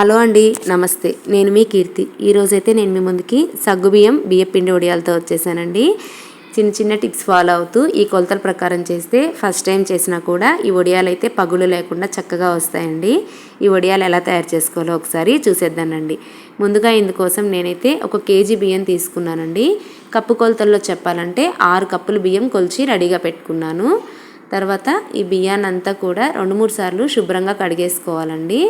Hello అండి నమస్తే. నేను మీ కీర్తి. ఈరోజైతే నేను మీ ముందుకి సగ్గుబియ్యం బియ్యపిండి వడియాలతో వచ్చేసానండి. చిన్న చిన్న టిప్స్ ఫాలో అవుతూ ఈ కొలతల ప్రకారం చేస్తే ఫస్ట్ టైం చేసినా కూడా ఈ వడియాలు అయితే పగులు లేకుండా చక్కగా వస్తాయండి. ఈ వడియాలు ఎలా తయారు చేసుకోవాలో ఒకసారి చూసేద్దానండి. ముందుగా ఇందుకోసం నేనైతే ఒక కేజీ బియ్యం తీసుకున్నానండి. కప్పు కొలతల్లో చెప్పాలంటే ఆరు కప్పులు బియ్యం కొలిచి రెడీగా పెట్టుకున్నాను. తర్వాత ఈ బియ్యాన్ని అంతా కూడా రెండు మూడు సార్లు శుభ్రంగా కడిగేసుకోవాలండి.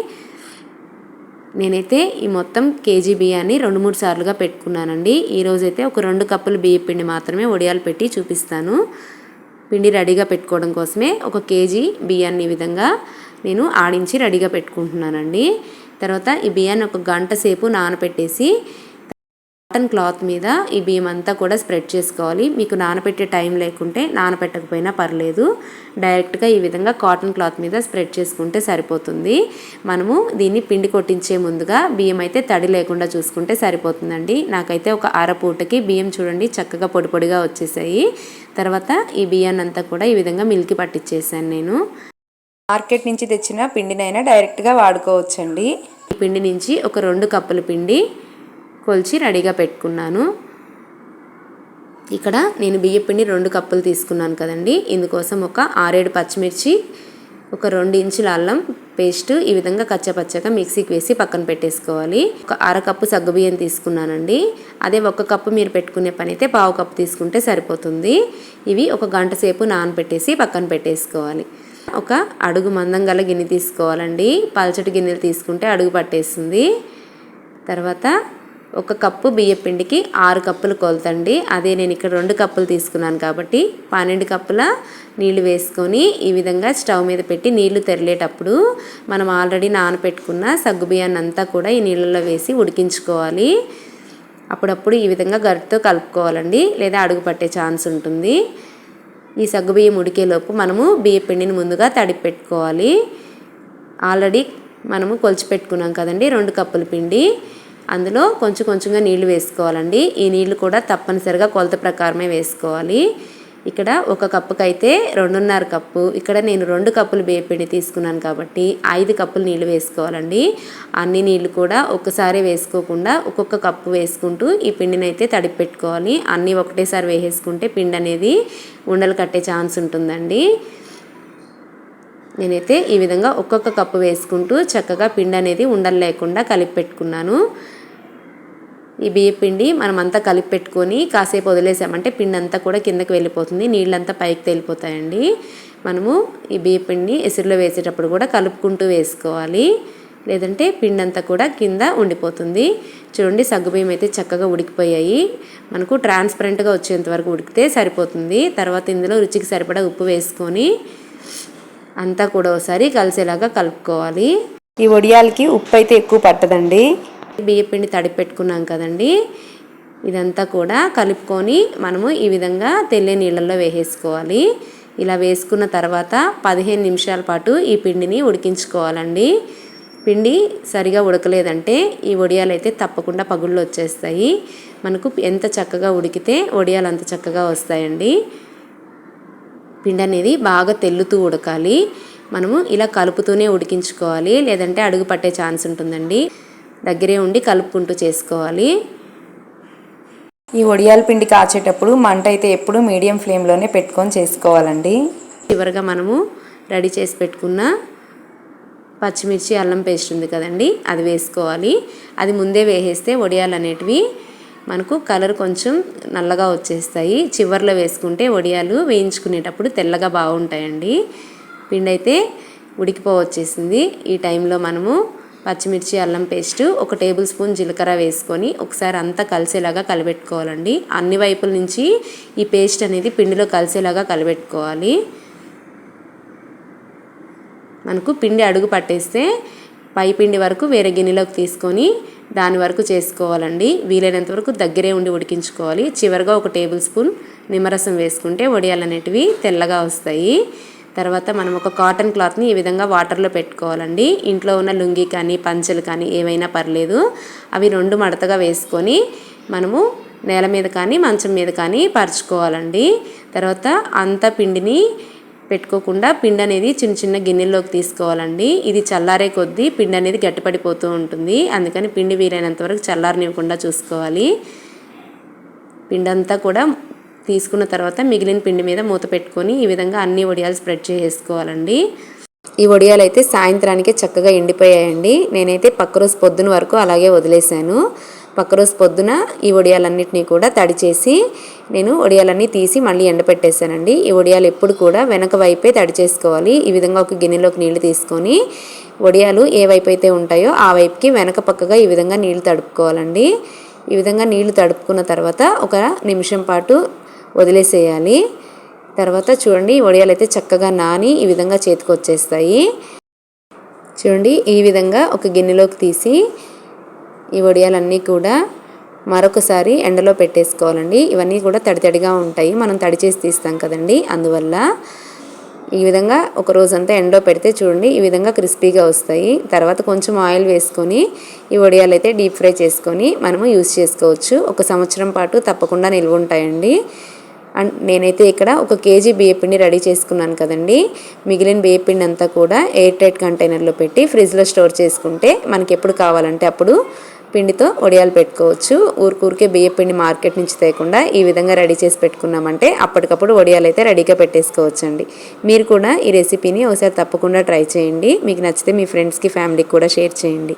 నేనైతే ఈ మొత్తం కేజీ బియ్యాన్ని రెండు మూడు సార్లుగా పెట్టుకున్నానండి. ఈరోజైతే ఒక రెండు కప్పులు బియ్య పిండి మాత్రమే వడియాలు పెట్టి చూపిస్తాను. పిండి రెడీగా పెట్టుకోవడం కోసమే ఒక కేజీ బియ్యాన్ని ఈ విధంగా నేను ఆడించి రెడీగా పెట్టుకుంటున్నానండి. తర్వాత ఈ బియ్యాన్ని ఒక గంట సేపు నానబెట్టేసి కాటన్ క్లాత్ మీద ఈ బియ్యం అంతా కూడా స్ప్రెడ్ చేసుకోవాలి. మీకు నానబెట్టే టైం లేకుంటే నానబెట్టకపోయినా పర్లేదు. డైరెక్ట్గా ఈ విధంగా కాటన్ క్లాత్ మీద స్ప్రెడ్ చేసుకుంటే సరిపోతుంది. మనము దీన్ని పిండి కొట్టించే ముందుగా బియ్యం అయితే తడి లేకుండా చూసుకుంటే సరిపోతుందండి. నాకైతే ఒక అరపూటకి బియ్యం చూడండి చక్కగా పొడి పొడిగా వచ్చేసాయి. తర్వాత ఈ బియ్యాన్ని అంతా కూడా ఈ విధంగా మిల్కి పట్టించేసాను నేను. మార్కెట్ నుంచి తెచ్చిన పిండినైనా డైరెక్ట్గా వాడుకోవచ్చండి. ఈ పిండి నుంచి ఒక రెండు కప్పుల పిండి కొలిచి రెడీగా పెట్టుకున్నాను. ఇక్కడ నేను బియ్యపిండి రెండు కప్పులు తీసుకున్నాను కదండి. ఇందుకోసం ఒక ఆరేడు పచ్చిమిర్చి ఒక రెండు ఇంచుల అల్లం పేస్ట్ ఈ విధంగా కచ్చపచ్చగా మిక్సీకి వేసి పక్కన పెట్టేసుకోవాలి. ఒక అరకప్పు సగ్గుబియ్యం తీసుకున్నానండి. అదే ఒక కప్పు మీరు పెట్టుకునే పని అయితే పావు కప్పు తీసుకుంటే సరిపోతుంది. ఇవి ఒక గంట సేపు నానబెట్టేసి పక్కన పెట్టేసుకోవాలి. ఒక అడుగు మందం గల గిన్నె తీసుకోవాలండి. పల్చటి గిన్నెలు తీసుకుంటే అడుగు పట్టేస్తుంది. తర్వాత ఒక కప్పు బియ్యపిండికి ఆరు కప్పులు కొలతండి. అదే నేను ఇక్కడ రెండు కప్పులు తీసుకున్నాను కాబట్టి పన్నెండు కప్పుల నీళ్ళు వేసుకొని ఈ విధంగా స్టవ్ మీద పెట్టి నీళ్ళు తెరలేటప్పుడు మనం ఆల్రెడీ నానపెట్టుకున్న సగ్గు బియ్యాన్ని అంతా కూడా ఈ నీళ్ళలో వేసి ఉడికించుకోవాలి. అప్పుడప్పుడు ఈ విధంగా గరిటతో కలుపుకోవాలండి. లేదా అడుగు పట్టే ఛాన్స్ ఉంటుంది. ఈ సగ్గుబియ్యం ఉడికేలోపు మనము బియ్య పిండిని ముందుగా తడిపి పెట్టుకోవాలి ఆల్రెడీ మనము కొలిచి పెట్టుకున్నాం కదండి రెండు కప్పుల పిండి. అందులో కొంచెం కొంచెంగా నీళ్ళు వేసుకోవాలండి. ఈ నీళ్ళు కూడా తప్పనిసరిగా కొలత ప్రకారమే వేసుకోవాలి. ఇక్కడ ఒక కప్పుకి అయితే రెండున్నర కప్పు. ఇక్కడ నేను రెండు కప్పులు బియ్యపిండి తీసుకున్నాను కాబట్టి ఐదు కప్పులు నీళ్ళు వేసుకోవాలండి. అన్ని నీళ్ళు కూడా ఒక్కసారి వేసుకోకుండా ఒక్కొక్క కప్పు వేసుకుంటూ ఈ పిండిని అయితే తడిపి పెట్టుకోవాలి. అన్నీ ఒకటేసారి వేసేసుకుంటే పిండి అనేది ఉండలు కట్టే ఛాన్స్ ఉంటుందండి. నేనైతే ఈ విధంగా ఒక్కొక్క కప్పు వేసుకుంటూ చక్కగా పిండి అనేది ఉండలు లేకుండా కలిపి పెట్టుకున్నాను. ఈ బియ్య పిండి మనం అంతా కలిపి పెట్టుకొని కాసేపు వదిలేసామంటే పిండి అంతా కూడా కిందకి వెళ్ళిపోతుంది నీళ్ళంతా పైకి తేలిపోతాయండి. మనము ఈ బియ్య పిండి ఎసురులో వేసేటప్పుడు కూడా కలుపుకుంటూ వేసుకోవాలి. లేదంటే పిండి అంతా కూడా కింద ఉండిపోతుంది. చూడండి సగ్గుబియ్యం అయితే చక్కగా ఉడికిపోయాయి. మనకు ట్రాన్స్పరెంట్గా వచ్చేంత వరకు ఉడికితే సరిపోతుంది. తర్వాత ఇందులో రుచికి సరిపడా ఉప్పు వేసుకొని అంతా కూడా ఒకసారి కలిసేలాగా కలుపుకోవాలి. ఈ వడియాలకి ఉప్పు అయితే ఎక్కువ పట్టదండి. బియ్యపిండి తడిపెట్టుకున్నాం పెట్టుకున్నాం కదండి. ఇదంతా కూడా కలుపుకొని మనము ఈ విధంగా తెల్లే నీళ్ళల్లో వేసేసుకోవాలి. ఇలా వేసుకున్న తర్వాత పదిహేను నిమిషాల పాటు ఈ పిండిని ఉడికించుకోవాలండి. పిండి సరిగా ఉడకలేదంటే ఈ వడియాలు అయితే తప్పకుండా పగుళ్ళు వచ్చేస్తాయి. మనకు ఎంత చక్కగా ఉడికితే వడియాలు అంత చక్కగా వస్తాయండి. పిండి అనేది బాగా తెల్లుతూ ఉడకాలి. మనము ఇలా కలుపుతూనే ఉడికించుకోవాలి. లేదంటే అడుగు పట్టే ఛాన్స్ ఉంటుందండి. దగ్గరే ఉండి కలుపుకుంటూ చేసుకోవాలి. ఈ వడియాల పిండి కాచేటప్పుడు మంట అయితే ఎప్పుడు మీడియం ఫ్లేమ్లోనే పెట్టుకొని చేసుకోవాలండి. చివరిగా మనము రెడీ చేసి పెట్టుకున్న పచ్చిమిర్చి అల్లం పేస్ట్ ఉంది కదండి అది వేసుకోవాలి. అది ముందే వేసేస్తే వడియాలు అనేటివి మనకు కలర్ కొంచెం నల్లగా వచ్చేస్తాయి. చివర్లో వేసుకుంటే వడియాలు వేయించుకునేటప్పుడు తెల్లగా బాగుంటాయండి. పిండి అయితే ఉడికిపోవచ్చేసింది ఈ టైంలో మనము పచ్చిమిర్చి అల్లం పేస్ట్ ఒక టేబుల్ స్పూన్ జీలకర్ర వేసుకొని ఒకసారి అంతా కలిసేలాగా కలిపెట్టుకోవాలండి. అన్ని వైపుల నుంచి ఈ పేస్ట్ అనేది పిండిలో కలిసేలాగా కలిపెట్టుకోవాలి. మనకు పిండి అడుగు పట్టేస్తే పై పిండి వరకు వేరే గిన్నెలోకి తీసుకొని దాని వరకు చేసుకోవాలండి. వీలైనంత వరకు దగ్గరే ఉండి ఉడికించుకోవాలి. చివరిగా ఒక టేబుల్ స్పూన్ నిమ్మరసం వేసుకుంటే వడియాలు అనేటివి తెల్లగా వస్తాయి. తర్వాత మనం ఒక కాటన్ క్లాత్ని ఈ విధంగా వాటర్లో పెట్టుకోవాలండి. ఇంట్లో ఉన్న లుంగి కానీ పంచెలు కానీ ఏవైనా పర్లేదు. అవి రెండు మడతగా వేసుకొని మనము నేల మీద కానీ మంచం మీద కానీ పరుచుకోవాలండి. తర్వాత అంత పిండిని పెట్టుకోకుండా పిండి అనేది చిన్న చిన్న గిన్నెల్లోకి తీసుకోవాలండి. ఇది చల్లారే కొద్దీ పిండి అనేది గట్టిపడిపోతూ ఉంటుంది. అందుకని పిండి వీలైనంత వరకు చల్లారనివ్వకుండా చూసుకోవాలి. పిండంతా కూడా తీసుకున్న తర్వాత మిగిలిన పిండి మీద మూత పెట్టుకొని ఈ విధంగా అన్ని వడియాలు స్ప్రెడ్ చేసుకోవాలండి. ఈ వడియాలు అయితే సాయంత్రానికే చక్కగా ఎండిపోయాయండి. నేనైతే పక్క రోజు పొద్దున వరకు అలాగే వదిలేశాను. పక్క రోజు పొద్దున ఈ వడియాలన్నింటినీ కూడా తడి చేసి నేను వడియాలన్నీ తీసి మళ్ళీ ఎండపెట్టేశానండి. ఈ వడియాలు ఎప్పుడు కూడా వెనక వైపే తడి చేసుకోవాలి. ఈ విధంగా ఒక గిన్నెలోకి నీళ్ళు తీసుకొని వడియాలు ఏ వైపు అయితే ఉంటాయో ఆ వైపుకి వెనక పక్కగా ఈ విధంగా నీళ్ళు తడుపుకోవాలండి. ఈ విధంగా నీళ్ళు తడుపుకున్న తర్వాత ఒక నిమిషం పాటు వదిలేసేయాలి. తర్వాత చూడండి వడియాలు అయితే చక్కగా నాని ఈ విధంగా చేతికి వచ్చేస్తాయి. చూడండి ఈ విధంగా ఒక గిన్నెలోకి తీసి ఈ వడియాలన్నీ కూడా మరొకసారి ఎండలో పెట్టేసుకోవాలండి. ఇవన్నీ కూడా తడి తడిగా ఉంటాయి. మనం తడి చేసి తీస్తాం కదండి. అందువల్ల ఈ విధంగా ఒక రోజంతా ఎండలో పెడితే చూడండి ఈ విధంగా క్రిస్పీగా వస్తాయి. తర్వాత కొంచెం ఆయిల్ వేసుకొని ఈ వడియాలు అయితే డీప్ ఫ్రై చేసుకొని మనము యూస్ చేసుకోవచ్చు. ఒక సంవత్సరం పాటు తప్పకుండా నిల్వ ఉంటాయండి. అండ్ నేనైతే ఇక్కడ ఒక కేజీ బియ్యపిండి రెడీ చేసుకున్నాను కదండి. మిగిలిన బియ్యపిండి అంతా కూడా ఎయిర్ టైట్ కంటైనర్లో పెట్టి ఫ్రిడ్జ్లో స్టోర్ చేసుకుంటే మనకి ఎప్పుడు కావాలంటే అప్పుడు పిండితో వడియాలు పెట్టుకోవచ్చు. ఊరికూరికే బియ్యపిండి మార్కెట్ నుంచి తేకుండా ఈ విధంగా రెడీ చేసి పెట్టుకున్నామంటే అప్పటికప్పుడు వడియాలు అయితే రెడీగా పెట్టేసుకోవచ్చండి. మీరు కూడా ఈ రెసిపీని ఒకసారి తప్పకుండా ట్రై చేయండి. మీకు నచ్చితే మీ ఫ్రెండ్స్కి ఫ్యామిలీకి కూడా షేర్ చేయండి.